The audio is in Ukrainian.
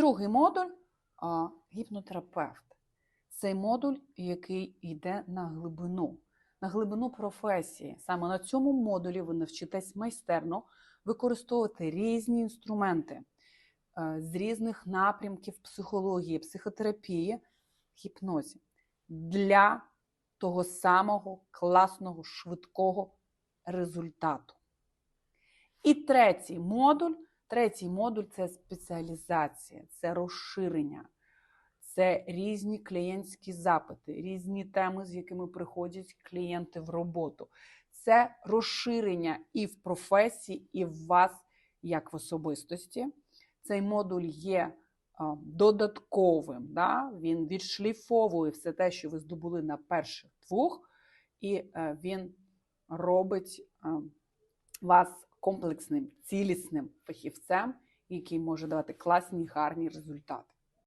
Другий модуль гіпнотерапевт. Цей модуль, який йде на глибину, на глибину професії. Саме на цьому модулі ви навчитесь майстерно використовувати різні інструменти е, з різних напрямків психології, психотерапії, гіпнозі для того самого класного, швидкого результату. І третій модуль. Третій модуль це спеціалізація, це розширення, це різні клієнтські запити, різні теми, з якими приходять клієнти в роботу. Це розширення і в професії, і в вас як в особистості. Цей модуль є додатковим, да? він відшліфовує все те, що ви здобули на перших двох, і е, він робить е, вас комплексним, цілісним фахівцем, який може давати класні, гарні результати.